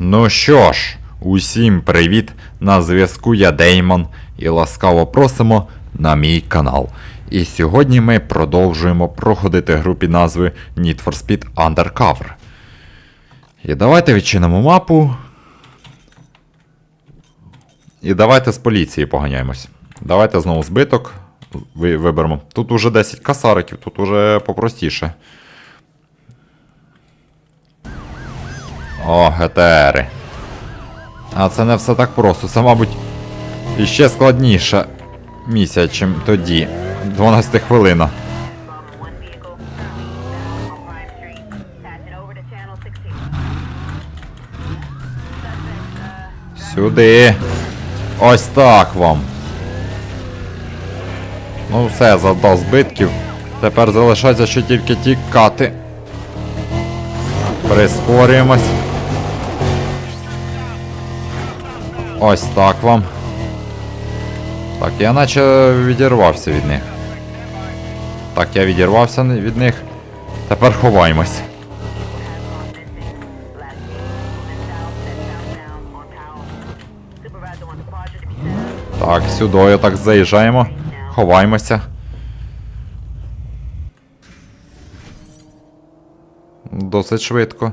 Ну що ж, усім привіт! На зв'язку я Деймон і ласкаво просимо на мій канал. І сьогодні ми продовжуємо проходити гру під назвою Need for Speed Undercover. І давайте відчинимо мапу. І давайте з поліції поганяємось. Давайте знову збиток виберемо. Тут уже 10 касариків, тут уже попростіше. О, ГТРи. А це не все так просто. Це, мабуть, іще складніша місія, чим тоді. 12 хвилина. One vehicle currently on Prime Street. Pass it over to Channel 16. Suspect, Сюди. Ось так вам. Ну все, завдав збитків. Тепер залишається ще тільки тікати. Прискорюємось. Ось так вам. Так, я наче відірвався від них. Так, я відірвався від них. Тепер ховаємось. Так, сюди так заїжджаємо. Ховаємося. Досить швидко.